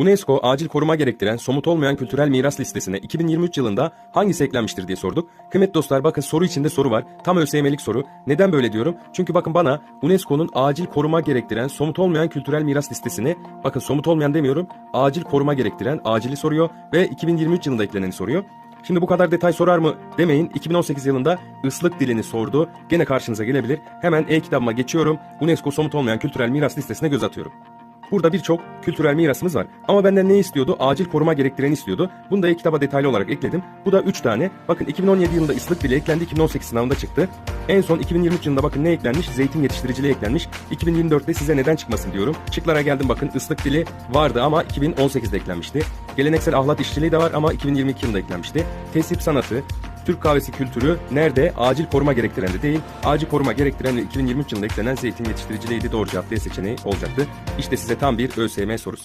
UNESCO acil koruma gerektiren somut olmayan kültürel miras listesine 2023 yılında hangisi eklenmiştir diye sorduk. Kıymetli dostlar bakın soru içinde soru var. Tam ÖSYM'lik soru. Neden böyle diyorum? Çünkü bakın bana UNESCO'nun acil koruma gerektiren somut olmayan kültürel miras listesini bakın somut olmayan demiyorum. Acil koruma gerektiren acili soruyor ve 2023 yılında ekleneni soruyor. Şimdi bu kadar detay sorar mı demeyin. 2018 yılında ıslık dilini sordu. Gene karşınıza gelebilir. Hemen e-kitabıma geçiyorum. UNESCO somut olmayan kültürel miras listesine göz atıyorum. Burada birçok kültürel mirasımız var. Ama benden ne istiyordu? Acil koruma gerektireni istiyordu. Bunu da e-kitaba detaylı olarak ekledim. Bu da 3 tane. Bakın 2017 yılında ıslık dili eklendi. 2018 sınavında çıktı. En son 2023 yılında bakın ne eklenmiş? Zeytin yetiştiriciliği eklenmiş. 2024'te size neden çıkmasın diyorum. Şıklara geldim bakın ıslık dili vardı ama 2018'de eklenmişti. Geleneksel ahlat işçiliği de var ama 2022 yılında eklenmişti. Tesip sanatı, Türk kahvesi kültürü nerede? Acil koruma gerektiren de değil. Acil koruma gerektiren ve 2023 yılında eklenen zeytin yetiştiriciliğiydi. Doğru cevap D seçeneği olacaktı. İşte size tam bir ÖSYM sorusu.